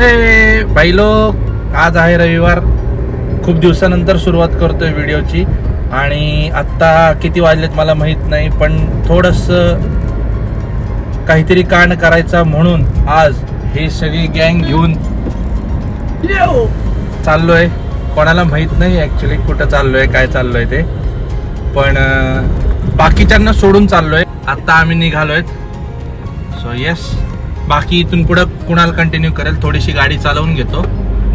हे भाई लोक आज आहे रविवार. खूप दिवसानंतर सुरुवात करतोय व्हिडिओची. आणि आत्ता किती वाजलेत मला माहीत नाही पण थोडस काहीतरी कांड करायचा म्हणून आज हे सगळी गँग घेऊन चाललोय. कोणाला माहीत नाही ऍक्च्युली कुठं चाललोय काय चाललोय ते. पण बाकीच्यांना सोडून चाललोय. आत्ता आम्ही निघालोय सो येस बाकी इथून पुढं कुणाला कंटिन्यू करेल थोडीशी गाडी चालवून घेतो.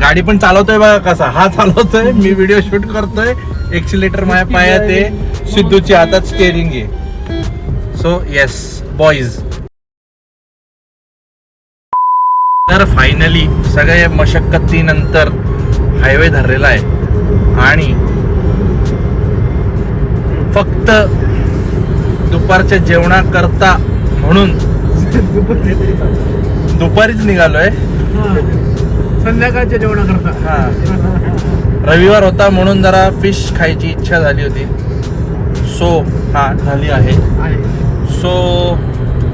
गाडी पण चालवतोय बघा कसा हा चालवतोय मी व्हिडिओ शूट करतोय. एक्सिलेटर माझ्या पायात आहे. सिद्धूची हातात स्टेरिंग आहे. सो येस बॉईज तर फायनली सगळ्या मशक्कतीनंतर हायवे धरलेला आहे. आणि फक्त दुपारच्या जेवणाकरता म्हणून दुपारीच निघालोय. संध्याकाळच्या जेवणाकरता. हा. रविवार होता म्हणून जरा फिश खायची इच्छा झाली होती. सो हा झाली आहे. सो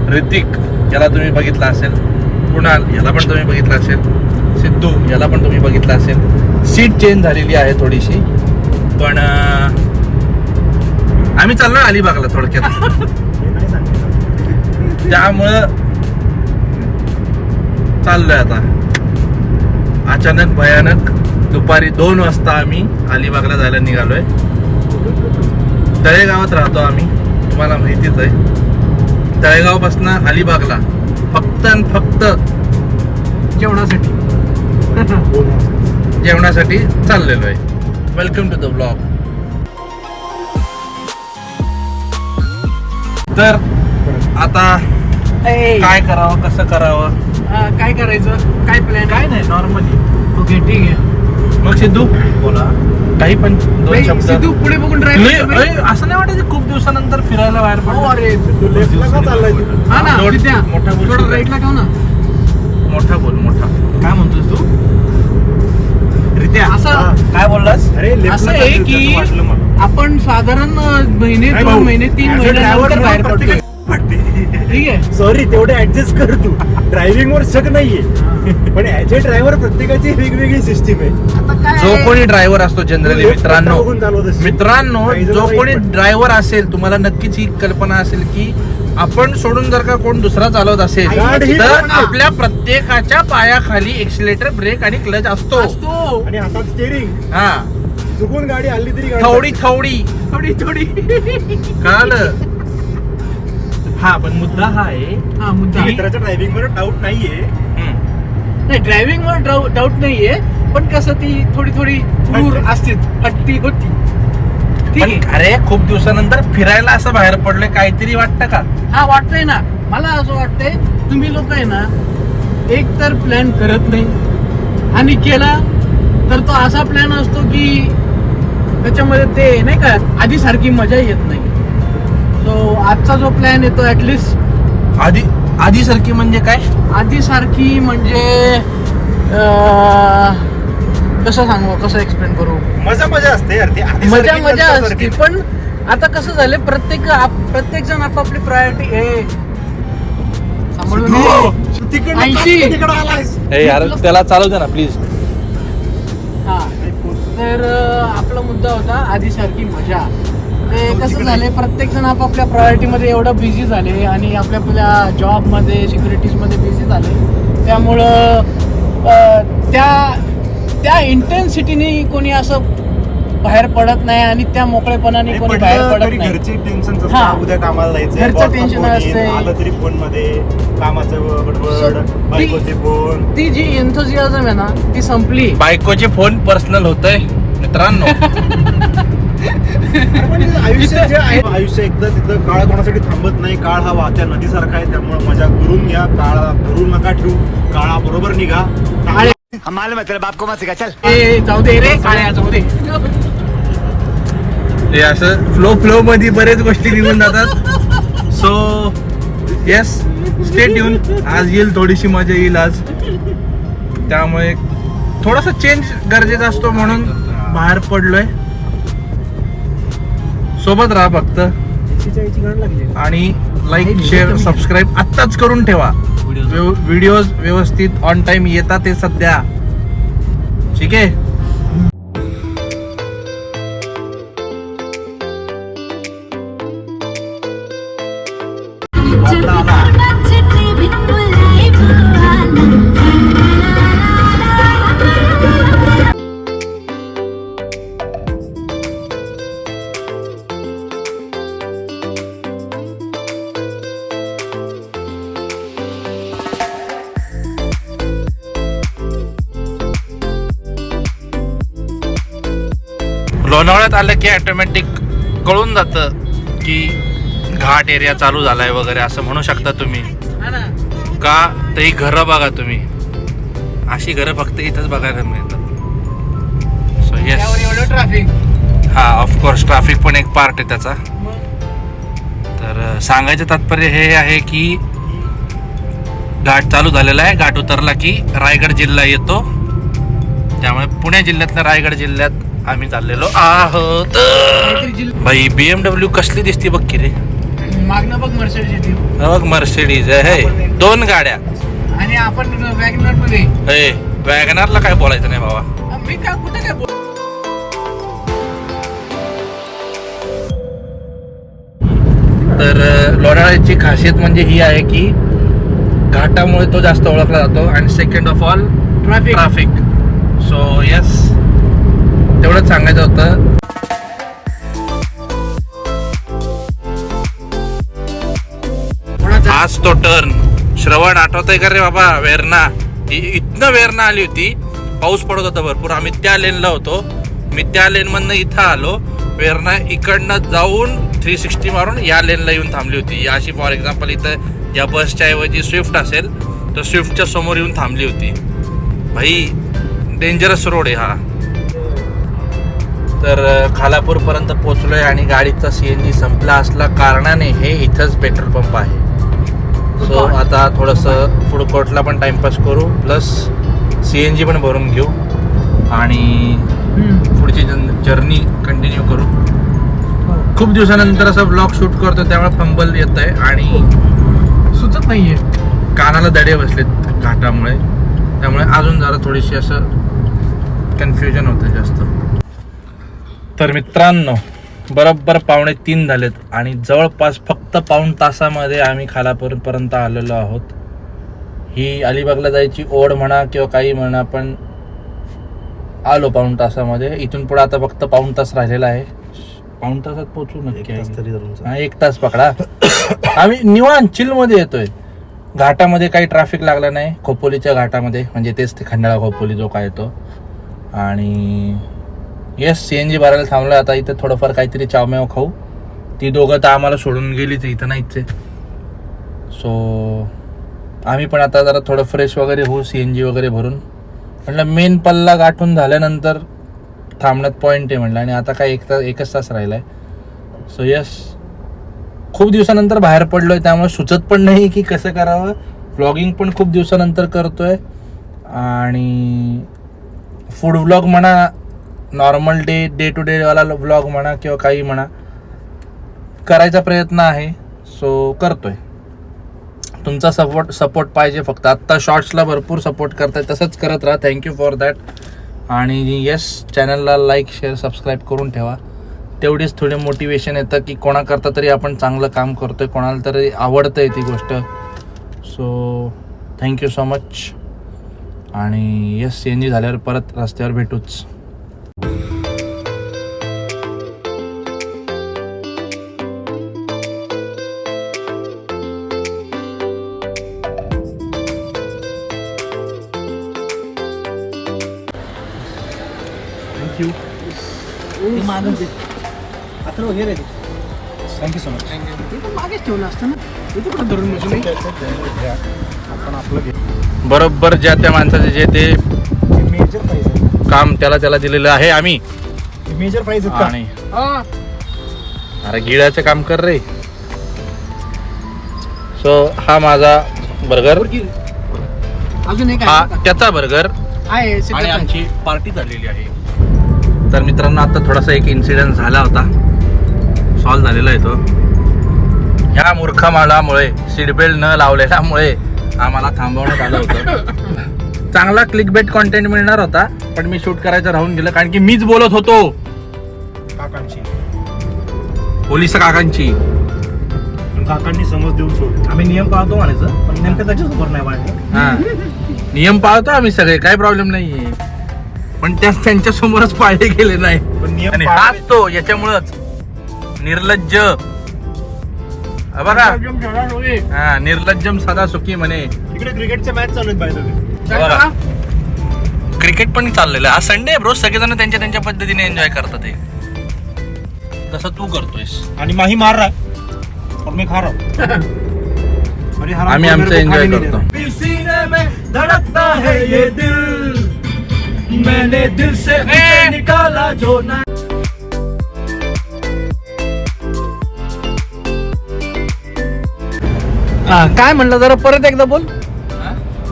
ऋतिक याला तुम्ही बघितला असेल. कुणाल याला पण तुम्ही बघितलं असेल. सिद्धू याला पण तुम्ही बघितलं असेल. सीट चेंज झालेली आहे थोडीशी. पण आम्ही चाललो अलिबागला थोडक्यात. त्यामुळं चाललोय आता. अचानक भयानक दुपारी दोन वाजता आम्ही अलिबागला जायला निघालोय. तळेगावात राहतो आम्ही तुम्हाला माहितीच आहे. तळेगावपासून अलिबागला फक्त आणि फक्त जेवणासाठी. जेवणासाठी चाललेलो आहे. वेलकम टू द ब्लॉग तर आता काय करावं कसं करावं? हा, काय करायचं? काय प्लॅन काय नाही नॉर्मली ओके ठीक आहे. मग सिद्धू? बोला. काही पण दोन नाही, शब्द. सिद्धू पुढे बघून असं नाही वाटायचं खूप दिवसानंतर फिरायला बाहेर हो पडलो. अरे हा ना मोठा बोल थोडं. राईटला ठेव ना? मोठा बोल मोठा. काय म्हणतोस तू? रित्या. असं. काय बोललास? अरे असं आहे की आपण साधारण महिने दोन महिने तीन driver बाहेर पडतोय. ठीक आहे. सॉरी तेवढे ऍडजस्ट कर तू. ड्रायव्हिंग वर शक नाहीये. पण ऍज अ ड्रायव्हर प्रत्येकाची वेगवेगळी सिस्टीम आहे. आता काय जो? कोणी ड्रायव्हर असतो जनरली मित्रांनो बघून चालवत असशील. मित्रांनो जो कोणी पण. ड्रायव्हर असेल तुम्हाला नक्कीच ही कल्पना असेल की आपण सोडून जर का कोण दुसरा चालवत असेल गाडी तर पण. आपल्या प्रत्येकाच्या पायाखाली एक्सिलेटर ब्रेक आणि क्लच असतो. असतो. आणि हातात स्टेरिंग हा. चुकून गाडी हल्ली तरी गाडी थोडी थोडी. थोडी थोडी. कळालं हा पण मुद्दा हा आहे हा मुद्दा मित्राच्या ड्रायव्हिंग वर डाऊट नाहीये. हम्म. नाही ड्रायव्हिंग वर डाऊट नाहीये पण कसं ती थोडी थोडी हुरूर असते हट्टी होती. ठीक पण आहे. अरे खूप दिवसानंतर फिरायला असं बाहेर पडलोय काहीतरी वाटतं का? हा वाटतंय ना. मला असं वाटतंय तुम्ही लोक आहे ना एक तर प्लॅन करत नाही. आणि केला तर तो असा प्लॅन असतो की त्याच्यामध्ये ते नाही का आधी सारखी मजा येत नाही. आजचा जो प्लॅन येतो ऍटलिस्ट आधी आधी सारखी म्हणजे काय? आधी सारखी म्हणजे अं, कसं सांगू कसं एक्सप्लेन करू? मजा मजा असते यार ती आधी मजा मजा असते. पण आता कसं झालं प्रत्येक आप- प्रत्येक जण आपापली प्रायोरिटी आहे हो. त्याला चालू दे ना प्लीज हा. तर आपला मुद्दा होता आधी सारखी मजा. ते कसं झाले प्रत्येक जण आपापल्या प्रायोरिटी मध्ये एवढं बिझी झाले आणि आपल्या आपल्या जॉबमध्ये सिक्युरिटीजमध्ये बिझी झाले. त्यामुळं त्या त्या इंटेन्सिटीने कोणी असं बाहेर पडत नाही आणि त्या मोकळेपणाने नाही, कोणी बाहेर पडत नाही. घरचे टेन्शन हा. असतं उद्या कामाला जायचं घरचं tension असते. आलं तरी फोनमध्ये कामाचं गडबड बायकोचे फोन ती जी एन्थोजियाझम आहे ना ती संपली. बायकोचे फोन पर्सनल होतय मित्रांनो. म्हणजे आयुष्य जे आहे आयुष्य एकदा तिथं काळ कोणासाठी थांबत नाही काळ हा वाहत्या नदीसारखा आहे त्यामुळे मजा करून घ्या काळ धरून नका ठेवू काळा बरोबर निघा. काळे मालूम है तेरे बाप को? मत चल. ए, जाऊ दे रे काळ्या जाऊ दे. हे असं फ्लो फ्लो मध्ये बरेच गोष्टी निघून जातात. सो येस स्टेट येऊन आज येईल थोडीशी मजा येईल आज. त्यामुळे थोडासा चेंज गरजेचा असतो म्हणून बाहेर पडलोय. सोबत राहा फक्त. आणि लाईक शेअर सबस्क्राईब आत्ताच करून ठेवा. व्हिडिओ व्यवस्थित ऑन टाइम येतात ते सध्या. ठीक आहे? कळून जातं की घाट एरिया चालू झालाय वगैरे असं म्हणू शकता तुम्ही. का तर ही घरं बघा तुम्ही. अशी घरं फक्त इथंच बघायला मिळतात. सो येस ट्रॅफिक हा ऑफकोर्स ट्रॅफिक पण एक पार्ट आहे त्याचा. तर सांगायचं तात्पर्य हे आहे की घाट चालू झालेला आहे. घाट उतरला की रायगड जिल्हा येतो. त्यामुळे पुणे जिल्ह्यातल्या रायगड जिल्ह्यात आम्ही चाललेलो आहोत. भाई बीएमडब्ल्यू कसली दिसते बघ की रे? मागणं बघ मर्सिडीज बघ मर्सिडीज आहे दोन गाड्या. आणि आपण वॅगनरमध्ये. वॅगनारला काय बोलायचं नाही बाबा. मी काय कुठे काय बोल तर अ, लोणावळ्याची खासियत म्हणजे ही आहे की घाटामुळे तो जास्त ओळखला जातो. आणि second of all traffic traffic so yes तेवढंच सांगायचं होतं. आज तो टर्न श्रवण आठवतंय का रे बाबा? वेरणा. इ- इथनं वेरणा आली होती. पाऊस पडत होता भरपूर. आम्ही त्या लेनला होतो. मी त्या लेन मधनं इथं आलो. वेरणा इकडनं जाऊन थ्री सिक्स्टी मारून या लेनला येऊन थांबली होती. अशी फॉर एक्झाम्पल इथं या बसच्या ऐवजी स्विफ्ट असेल तर स्विफ्टच्या समोर येऊन थांबली होती. भाई डेंजरस रोड आहे हा. तर खालापूर पर्यंत पोहोचलोय आणि गाडीचा सीएनजी संपला असला कारणाने हे इथंच पेट्रोल पंप आहे. सो आता थोडंसं फूड कोर्टला पण टाइमपास करू प्लस सी एन जी पण भरून घेऊ आणि पुढची जर्नी कंटिन्यू करू. खूप दिवसानंतर असं ब्लॉग शूट करतो त्यामुळे फंबल येत आहे आणि सुचत नाहीये. कानाला दडे बसलेत घाटामुळे. त्यामुळे अजून जरा थोडीशी असं कन्फ्युजन होतं जास्त. तर मित्रांनो बरोबर पावणे तीन झालेत आणि जवळपास फक्त पाऊण तासामध्ये आम्ही खालापूरपर्यंत आलेलो आहोत. ही अलिबागला जायची ओढ म्हणा किंवा काही म्हणा पण आलो पाऊण तासामध्ये. इथून पुढे आता फक्त पाऊण तास राहिलेला आहे. पाऊण तासात पोहोचू नक्की एक तास पकडा. आम्ही निवांत चिलमध्ये येतोय. घाटामध्ये काही ट्रॅफिक लागला नाही. खोपोलीच्या घाटामध्ये म्हणजे तेच ते खंडाळा खोपोली जो काय येतो. आणि येस सी एन जी भरायला थांबलो आता इथं थोडंफार काहीतरी चावमेव खाऊ. ती दोघं तर आम्हाला सोडून गेलीच इथं नाहीच सो आम्ही पण आता जरा थोडं फ्रेश वगैरे होऊ सी एन जी वगैरे भरून. म्हटलं मेन पल्ला गाठून झाल्यानंतर थांबण्यात पॉईंट आहे म्हटलं. आणि आता काय एक तास एकच तास राहिला आहे सो यस खूप दिवसानंतर बाहेर पडलोय. त्यामुळे सुचत पण नाही की कसं करावं. व्लॉगिंग पण खूप दिवसानंतर करतोय. आणि फूड व्लॉग म्हणा normal day day to day वाला व्लॉग म्हणा किंवा काही म्हणा करायचा प्रयत्न आहे. सो करतोय. तुमचा सपोर्ट सपोर्ट पाहिजे फक्त. आत्ता शॉर्ट्सला भरपूर सपोर्ट करताय. तसंच करत राहा. थँक्यू फॉर दॅट आणि येस चॅनलला लाईक शेअर सबस्क्राईब करून ठेवा. तेवढीच थोडी मोटिवेशन येतं की कोणाकरता तरी आपण चांगलं काम करतोय कोणाला तरी आवडतंय ती गोष्ट. So thank you so much आणि येस चेंज झाल्यावर परत रस्त्यावर भेटूच. थँक्यू वगैरे थँक्यू सो मच पण मागेच ठेवलं असतं ना? धरून आपण आपलं बरोबर ज्या त्या माणसाचे जे ते काम त्याला त्याला दिलेलं आहे आम्ही. मेजर का? आणि हा. अरे गिळाचं काम कर रे. सो हा माझा बर्गर अजून एक हा त्याचा बर्गर आहे आणि सिद्धार्थ. आमची पार्टी झालेली आहे. तर मित्रांनो आता थोडासा एक इन्सिडेंट झाला होता. सॉल्व झालेला आहे तो. ह्या मूर्ख मालामुळे सीट बेल्ट न लावलेल्यामुळे आम्हाला थांबवण्यात आलं होतं. चांगला क्लिक बेट कॉन्टेंट मिळणार होता पण मी शूट करायचं राहून गेलं कारण की मीच बोलत होतो. काकांची. पोलीस काकांची. पण काकांनी समज देऊन सोड आम्ही नियम पाळतो म्हणायचं पण नेमकं त्याच्यासमोर नाही हा. नियम पाळतो आम्ही सगळे काही प्रॉब्लेम नाहीये. पण त्या त्यांच्या समोरच पाळले गेले नाही. पण नियम आणि. हाच तो याच्यामुळंच. निर्लज्ज. हा बघा. हा निर्लज्जम सदा सुखी म्हणे. इकडे क्रिकेटच्या मॅच चालू आहेत बाय. क्रिकेट पण चाललेलं आहे. आज संडे ब्रो सगळेजण त्यांच्या त्यांच्या पद्धतीने एन्जॉय करतात ते जसं तू करतोयस. आणि माही मार रहा है. और मैं खा रहा हूं. अरे हराम आम्ही आमचं मेरे को एन्जॉय करतो. दे सीने में धड़कता है ये दिल। मैंने दिल से उसे निकाला जो ना हा, काय म्हणलं जरा परत एकदा बोल.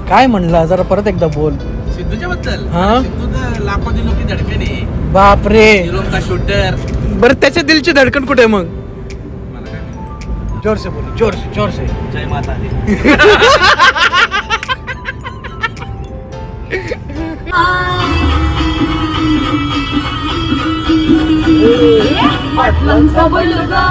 काय म्हणलं? जरा परत एकदा बोल. सिद्धूच्या बद्दल हा? सिद्धू लाखो दिलो की धडकन. बापरे. हिरो का शूटर? बरं त्याच्या दिलची धडकन कुठे आहे मग? मला काय माहिती. जोर से बोलो जोर से जोर से जय माता दी. पाटलांचा बैलगाडा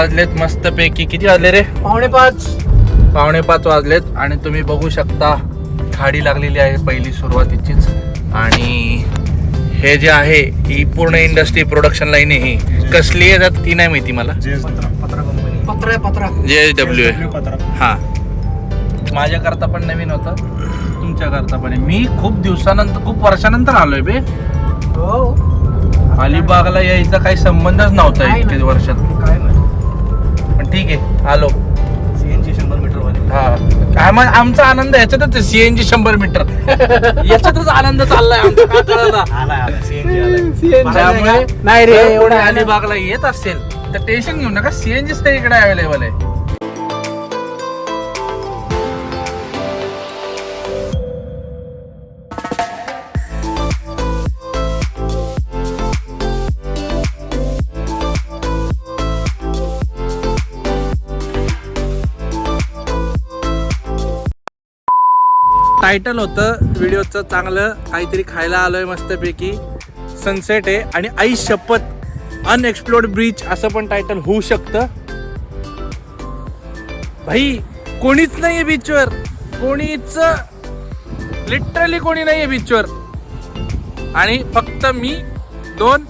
वाजलेत मस्त पैकी किती वाजले रे? पावणे पाच. पावणे पाच वाजलेत आणि तुम्ही बघू शकता खाडी लागलेली आहे पहिली सुरुवातीचीच. आणि हे जे आहे ही पूर्ण इंडस्ट्री प्रोडक्शन लाईन आहे ही. कसली आहे त्यात? ती नाही माहिती मला. जे पत्रा. कंपनी पत्र जे डब्ल्यू आहे पत्रा. हा. माझ्याकरता पण नवीन होतं. तुमच्याकरता पण आहे. मी खूप दिवसानंतर खूप वर्षानंतर आलोय बे. हो. अलिबागला यायचा काही संबंधच नव्हता नाही, इतके नाही. वर्षात. काय ठीक आहे आलो. सीएनजी शंभर मीटर वाले हा. आम- आमचा आनंद याच्यातच सीएनजी शंभर मीटर याच्यातच आनंद चाललाय आमचा. आलाय आलाय सीएनजी आलाय. त्यामुळे नाही रे जर एवढं कोणी आली. अलिबागला येत असेल तर टेन्शन घेऊ नका. सीएनजी इकडे अवेलेबल आहे. टायटल होतं व्हिडिओचं चांगलं काहीतरी खायला आलोय मस्तपैकी. सनसेट आहे आणि आई शपथ अनएक्सप्लोर्ड ब्रिज असं पण टायटल होऊ शकतं. भाई कोणीच नाहीये बीचवर कोणीच लिटरली कोणी नाहीये बीचवर आणि फक्त मी दोन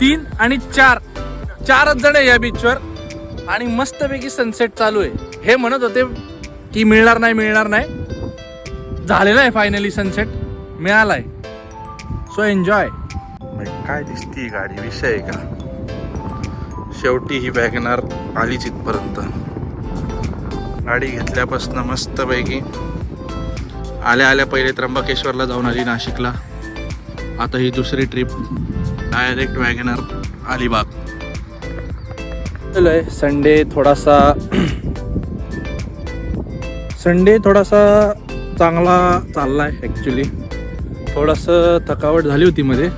तीन आणि चार. चारच जण आहे या बीचवर आणि मस्तपैकी सनसेट चालू आहे. हे म्हणत होते की मिळणार नाही मिळणार नाही. झालेला आहे फायनली सनसेट मिळालाय. सो एन्जॉय काय दिसती गाडी? विषय आहे का? शेवटी ही वॅगनार आलीच इथपर्यंत. गाडी घेतल्यापासून मस्तपैकी आल्या आल्या पहिले त्र्यंबकेश्वरला जाऊन आली नाशिकला. आता ही दुसरी trip direct WagonR Alibag Sunday थोडासा संडे थोडासा चांगला चालला आहे ॲक्च्युली थोडंसं थकावट झाली होती मध्ये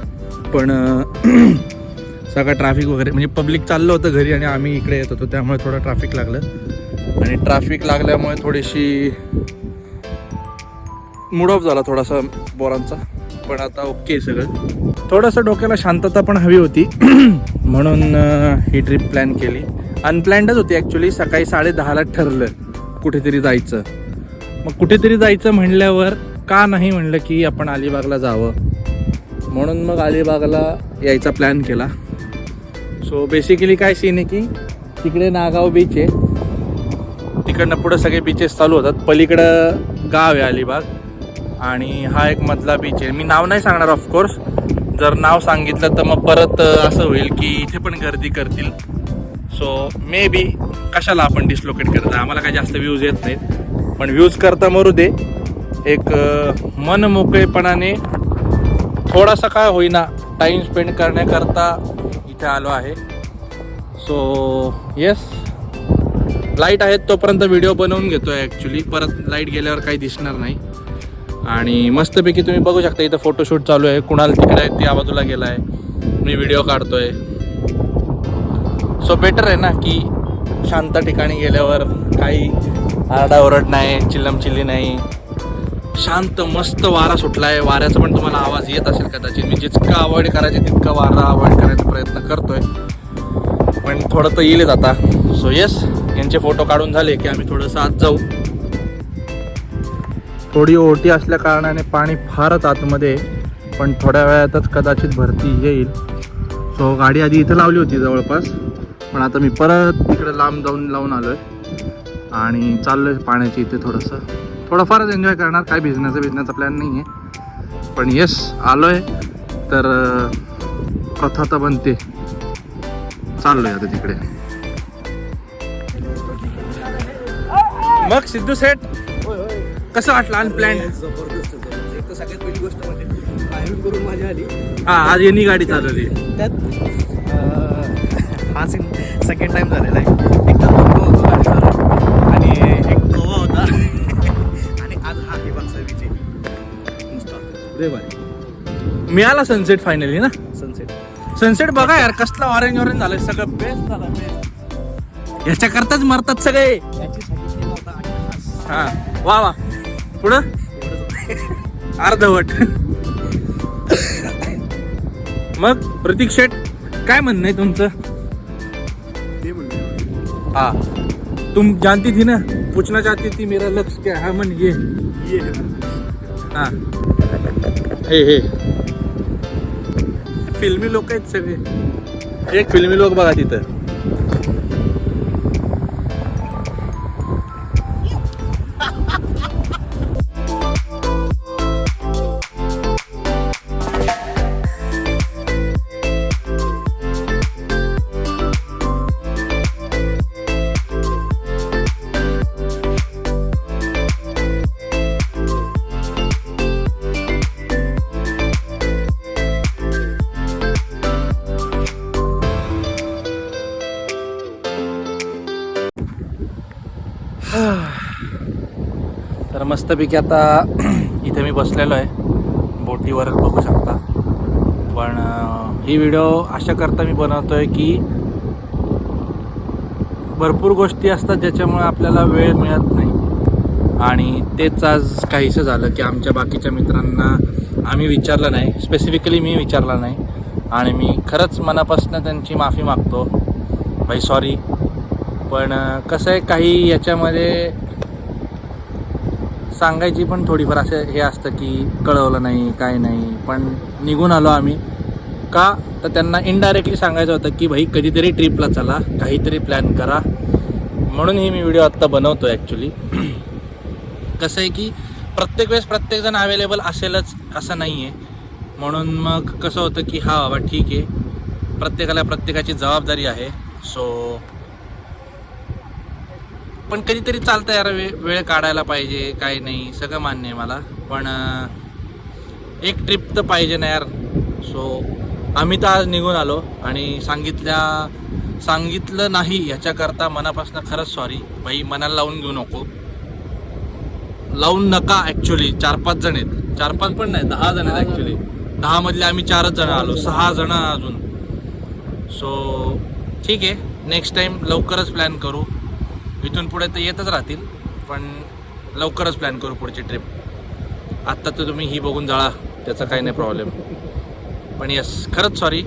पण सगळं ट्रॅफिक वगैरे म्हणजे पब्लिक चाललं होतं घरी आणि आम्ही इकडे येत होतो त्यामुळे थोडं ट्रॅफिक लागलं. आणि ट्रॅफिक लागल्यामुळे थोडीशी मूड ऑफ झाला थोडासा बोरांचा पण आता ओके सगळं. थोडंसं डोक्याला शांतता पण हवी होती. म्हणून ही ट्रिप प्लॅन केली. अनप्लॅन्डच होती ॲक्च्युली सकाळी साडे दहाला ठरलं कुठेतरी जायचं. मग कुठेतरी जायचं म्हणल्यावर का नाही म्हणलं की आपण अलिबागला जावं? म्हणून मग अलिबागला यायचा प्लॅन केला. सो बेसिकली काय सीन आहे की तिकडे नागाव बीच आहे. तिकडनं पुढं सगळे बीचेस चालू होतात. पलीकडं गाव आहे अलिबाग. आणि हा एक मधला बीच आहे. मी नाव नाही सांगणार ऑफकोर्स जर नाव सांगितलं तर मग परत असं होईल की इथे पण गर्दी करतील. सो मे बी कशाला आपण डिस्लोकेट करत आम्हाला काही जास्त व्ह्यूज येत नाहीत. पण व्ह्यूज करता मरू दे. एक मन मोकळेपणाने थोडासा काय होईना टाईम स्पेंड करण्याकरता इथे आलो आहे. सो येस लाइट आहेत तोपर्यंत व्हिडिओ बनवून घेतो आहे ॲक्च्युली परत लाइट गेल्यावर काही दिसणार नाही. आणि मस्तपैकी तुम्ही बघू शकता इथं फोटोशूट चालू आहे. कुणाल तिकडे आहे त्या बाजूला गेला आहे मी व्हिडिओ काढतो आहे सो बेटर आहे ना की शांत ठिकाणी गेल्यावर काही आरडाओरड नाही चिल्लम चिल्ली नाही. शांत मस्त वारा सुटला आहे वाऱ्याचा पण तुम्हाला आवाज येत असेल कदाचित. मी जितका अवॉइड करायचे तितका वारा अवॉइड करायचा प्रयत्न करतोय. पण थोडं तर येईलच आता. सो येस यांचे फोटो काढून झाले की आम्ही थोडंसं आत जाऊ. थोडी ओटी असल्या कारणाने पाणी फारच आतमध्ये आहे. पण थोड्या वेळातच कदाचित भरती येईल. सो गाडी आधी इथं लावली होती जवळपास. पण आता मी परत तिकडे लांब जाऊन लावून आलो आहे आणि चाललं आहे पाण्याची इथे थोडंसं. थोडंफारच एन्जॉय करणार काय भिजण्याचा भिजण्याचा प्लॅन नाही आहे पण येस आलो आहे तर कथा तर बनते. चाललो आहे आता तिकडे. मग सिद्धू सेट कसं वाटलं अनप्लॅन जबरदस्त सगळ्यात पहिली गोष्ट म्हणजे ड्रायव्हिंग करून मजा आली हा आज यांनी गाडी चालवली. त्यात अं, हा सीन सेकंड टाइम झालेला आहे. नुसता रे बाय मिळाला सनसेट फायनली ना? सनसेट सनसेट बघा यार कसला ऑरेंज ऑरेंज झालंय. सगळं बेस्ट झालं बेस्ट याच्या करताच मरतात सगळे. हा. वा वा. पुढं? अर्धवट. मग प्रतीक शेट काय म्हणणं आहे तुमचं? हा. तुम जानती थी ना पूछना चाहती थी मेरा लक्ष्य क्या है? मन ये. ये हां. हे हे. फिल्मी लोक आहेत सगळे. एक फिल्मी लोक बघा तिथं. मस्तपैकी आता इथे मी बसलेलो आहे. बोटीवर बघू शकता. पण ही व्हिडिओ अशा करता मी बनवतो आहे की भरपूर गोष्टी असतात ज्याच्यामुळे आपल्याला वेळ मिळत नाही. आणि तेच आज काहीसं झालं की आमच्या बाकीच्या मित्रांना आम्ही विचारलं नाही. स्पेसिफिकली मी विचारला नाही. आणि मी खरंच मनापासून त्यांची माफी मागतो. भाई सॉरी पण कसं आहे काही याच्यामध्ये सांगायची पण थोडीफार असं हे असतं की कळवलं नाही काय नाही पण निघून आलो आम्ही. का? तर त्यांना इनडायरेक्टली सांगायचं होतं की भाई कधीतरी ट्रिपला चला काहीतरी प्लॅन करा. म्हणून ही मी व्हिडिओ आत्ता बनवतो ॲक्च्युली कसं आहे की प्रत्येक वेळेस प्रत्येकजण अवेलेबल असेलच असं नाही आहे म्हणून मग कसं होतं की हा बाबा ठीक आहे. प्रत्येकाला प्रत्येकाची जबाबदारी आहे. सो पण कधीतरी चालतं यार वे वेळ काढायला पाहिजे काय नाही सगळं मान्य आहे मला. पण एक ट्रिप तर पाहिजे ना यार. सो आम्ही तर आज निघून आलो आणि सांगितल्या सांगितलं नाही ह्याच्याकरता मनापासून खरंच सॉरी भाई मनाला लावून घेऊ नको. लावून नका ॲक्च्युली चार पाच जण आहेत. चार पाच पण नाही दहा जण आहेत ॲक्च्युली दहामधले आम्ही चारच जण आलो. सहा जण अजून. सो ठीक आहे. नेक्स्ट टाईम लवकरच प्लॅन करू. इथून पुढे तर येतच राहतील पण लवकरच प्लॅन करू पुढची ट्रिप आत्ता तर तुम्ही ही बघून जाळा त्याचा काही नाही प्रॉब्लेम पण यस खरंच सॉरी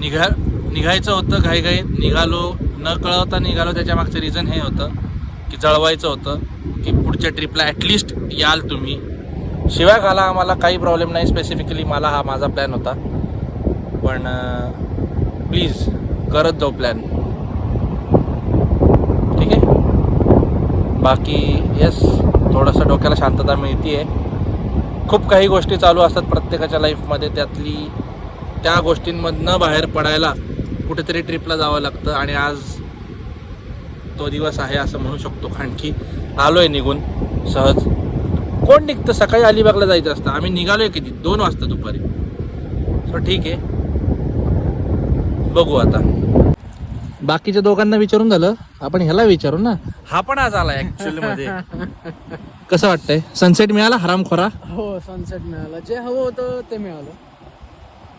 निघा निघायचं होतं घाईघाईत निघालो न कळवता निघालो त्याच्या मागचं रिझन हे होतं की जळवायचं होतं की पुढच्या ट्रिपला ॲटलिस्ट याल तुम्ही. शिवाय घाला आम्हाला काही प्रॉब्लेम नाही स्पेसिफिकली मला हा माझा प्लॅन होता. पण प्लीज करत जाऊ प्लॅन ठीक आहे बाकी येस थोडंसं डोक्याला शांतता मिळते आहे खूप काही गोष्टी चालू असतात प्रत्येकाच्या लाईफमध्ये त्यातली त्या गोष्टींमधनं बाहेर पडायला कुठेतरी ट्रिपला जावं लागतं आणि आज तो दिवस आहे असं म्हणू शकतो. कारण की आलो आहे निघून सहज. कोण निघतं? सकाळी अलिबागला जायचं असतं. आम्ही निघालो आहे किती? दोन वाजता दुपारी. सो ठीक आहे. बघू आता. बाकीच्या दोघांना विचारून झालं. आपण ह्याला विचारू ना. हा पण आज आला ऍक्च्युअली मध्ये. कसं वाटतंय? सनसेट मिळाला? हरामखोरा? हो सनसेट मिळालं. जे हवं होतं ते मिळालं.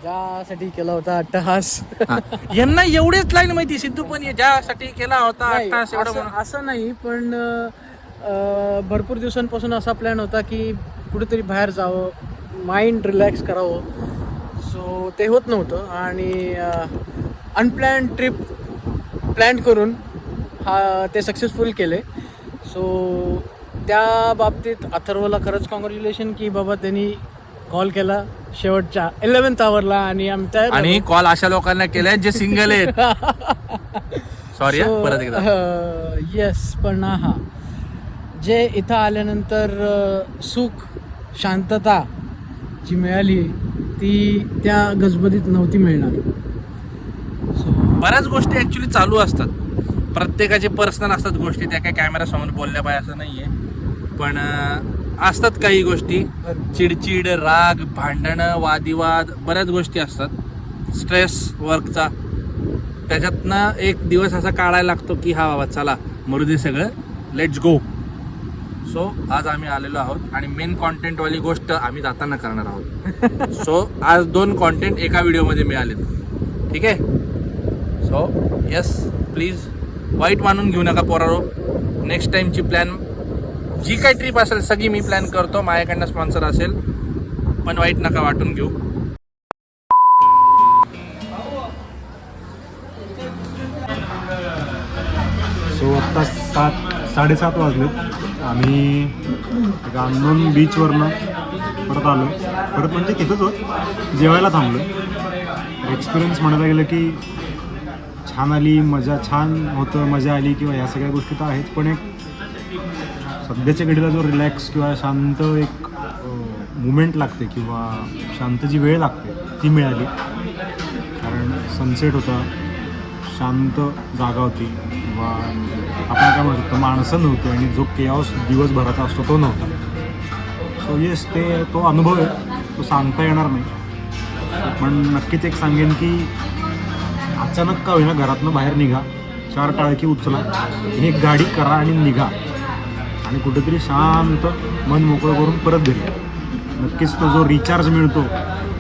ज्यासाठी केला होता अट्टहास. हा. यांना एवढेच लाईन माहिती सिद्धू पण हे ज्यासाठी केला होता नाही, अट्टास एवढं असं म्हणून. असं नाही पण अं, भरपूर दिवसांपासून असा प्लॅन होता की कुठेतरी बाहेर जावं माइंड रिलॅक्स करावं. सो ते होत नव्हतं आणि अनप्लॅन ट्रिप प्लॅन करून हा ते सक्सेसफुल केले. सो त्या बाबतीत अथर्वला खरंच कॉंग्रॅच्युलेशन की बाबा त्यांनी कॉल केला शेवटच्या इलेव्हन्थ आवरला आणि आम्ही तयार आणि. कॉल अशा लोकांना केलाय जे सिंगल आहेत. सॉरी परत एकदा. येस पण हा जे इथं आल्यानंतर अ, सुख शांतता जी मिळाली ती त्या गजबजीत नव्हती मिळणार. बऱ्याच गोष्टी ऍक्च्युली चालू असतात. प्रत्येकाचे पर्सनल असतात गोष्टी त्या काय कॅमेरा समोर बोलल्या पाहिजे असं नाहीये. पण अं, असतात काही गोष्टी. चिडचिड राग भांडणं वादिवाद बऱ्याच गोष्टी असतात. स्ट्रेस वर्कचा त्याच्यातनं एक दिवस असा काढायला लागतो की हा बाबा चला मरुदे सगळं. लेट्स गो सो आज आम्ही आलेलो आहोत आणि मेन कॉन्टेंटवाली गोष्ट आम्ही जाताना करणार आहोत. सो आज दोन कॉन्टेंट एका व्हिडिओमध्ये मिळालेत. ठीक आहे? सो येस प्लीज वाईट मानून घेऊ नका पोरारो नेक्स्ट टाईमची प्लॅन जी काही ट्रिप असेल सगळी मी प्लॅन करतो. माझ्याकडनं स्पॉन्सर असेल. पण वाईट नका वाटून घेऊ. सो आत्ता सात साडेसात वाजलेत. आम्ही गांधून बीचवरनं परत आलो परत म्हणजे तिथंच होत. जेवायला थांबलो एक्सपिरियन्स म्हणायला गेलं की छान आली मजा छान होतं मजा आली किंवा ह्या सगळ्या गोष्टी तर आहेत पण एक सध्याच्या घडीला जो रिलॅक्स किंवा शांत एक मुमेंट लागते किंवा शांत जी वेळ लागते ती मिळाली. कारण सनसेट होता शांत जागा होती किंवा आपण काय म्हणतो माणसं नव्हतं आणि जो केऑस दिवसभराचा असतो तो नव्हता. सो येस ते तो अनुभव आहे. तो सांगता येणार नाही. पण नक्कीच एक सांगेन की अचानक का होईना घरातनं बाहेर निघा चार टाळकी उचला एक गाडी करा आणि निघा. आणि कुठेतरी शांत मन मोकळं करून परत घरी नक्कीच तो जो रिचार्ज मिळतो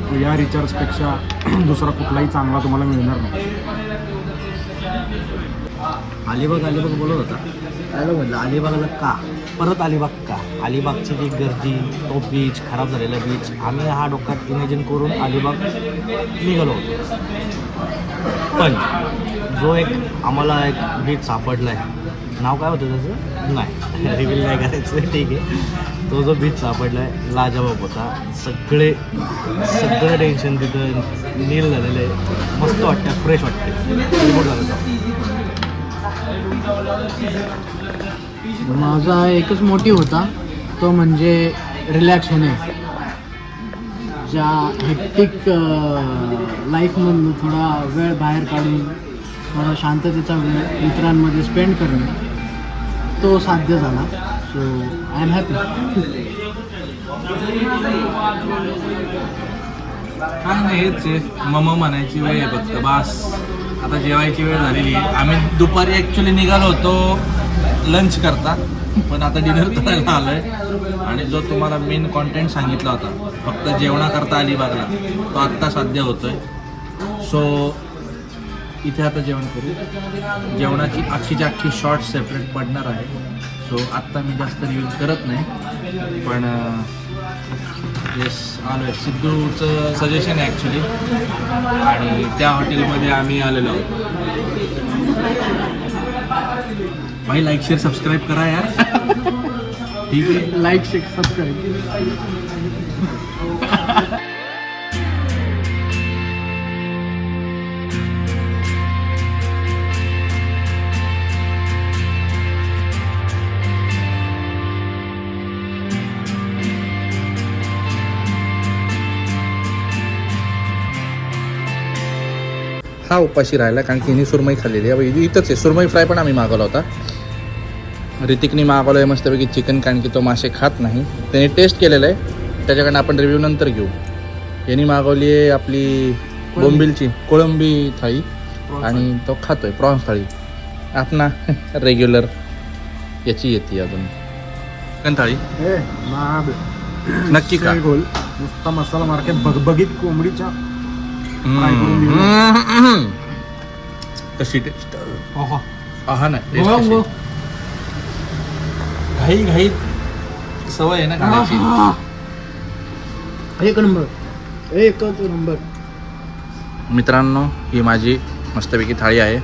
तो या रिचार्जपेक्षा दुसरा कुठलाही चांगला तुम्हाला मिळणार नाही. अलिबाग अलिबाग बोलत होता. त्याला म्हटलं अलिबागला का? परत अलिबाग का? अलिबागची जी गर्दी तो बीच खराब झालेला बीच आम्ही हा डोक्यात इमॅजिन करून अलिबाग निघालो होतो. पण जो एक आम्हाला एक बीट सापडला आहे नाव काय होतं त्याचं? नाही. रिव्हील नाही करायचं. ठीक आहे. तो जो बीच सापडला आहे लाजवाब होता. सगळे सगळं टेन्शन तिथं नील झालेलं आहे. मस्त वाटतं फ्रेश वाटते झालं माझा एकच मोटिव्ह होता तो म्हणजे रिलॅक्स होणे. ज्या हेक्टिक लाईफमधून थोडा वेळ बाहेर काढून थोडा शांततेचा वेळ मित्रांमध्ये स्पेंड करणे तो साध्य झाला. सो आय एम हॅपी काय नाही हेच आहे. मम म्हणायची वेळ आहे फक्त बास. आता जेवायची वेळ झालेली आहे. आम्ही दुपारी ॲक्च्युली निघालो होतो लंच करता पण आता डिनर करायला आहे आणि जो तुम्हाला मेन कॉन्टेंट सांगितला होता फक्त जेवणाकरता अलिबागला. तो आत्ता साध्य होतोय. सो इथे आता जेवण करू. जेवणाची अख्खीची अख्खी शॉर्ट सेपरेट पडणार आहे. सो आत्ता मी जास्त रिव्ह्यू करत नाही. पण येस आलो आहे सिद्धूचं सजेशन आहे ॲक्च्युली आणि त्या हॉटेलमध्ये आम्ही आलेलो आहोत. भाई लाईक शेअर सबस्क्राईब करा यार. ठीक आहे. लाईक शेअर सबस्क्राईब हा उपाशी राहिला कारण की हिने सुरमई खाल्लेली आहे. इथंच आहे. सुरमई फ्राय पण आम्ही मागवला होता. ऋतिकने मागवलं आहे मस्तपैकी चिकन कारण की तो मासे खात नाही. त्याने टेस्ट केलेलं आहे. त्याच्याकडनं आपण रिव्ह्यू नंतर घेऊ. यांनी मागवली आहे आपली बोंबिलची कोळंबी थाळी. आणि तो खातोय प्रॉन्स थाळी. आपणा रेग्युलर याची येते अजून. चिकन थाळी. नक्की का गोल नुसता मसाला मार्के बगबगीत कोंबडीच्या Fry करून दिली. हम्म. कशी टेस्ट आहा. आहा नाही taste. कशी? घाई घाई सवय आहे ना खाण्याची एक नंबर एकच नंबर मित्रांनो ही माझी मस्तपैकी थाळी आहे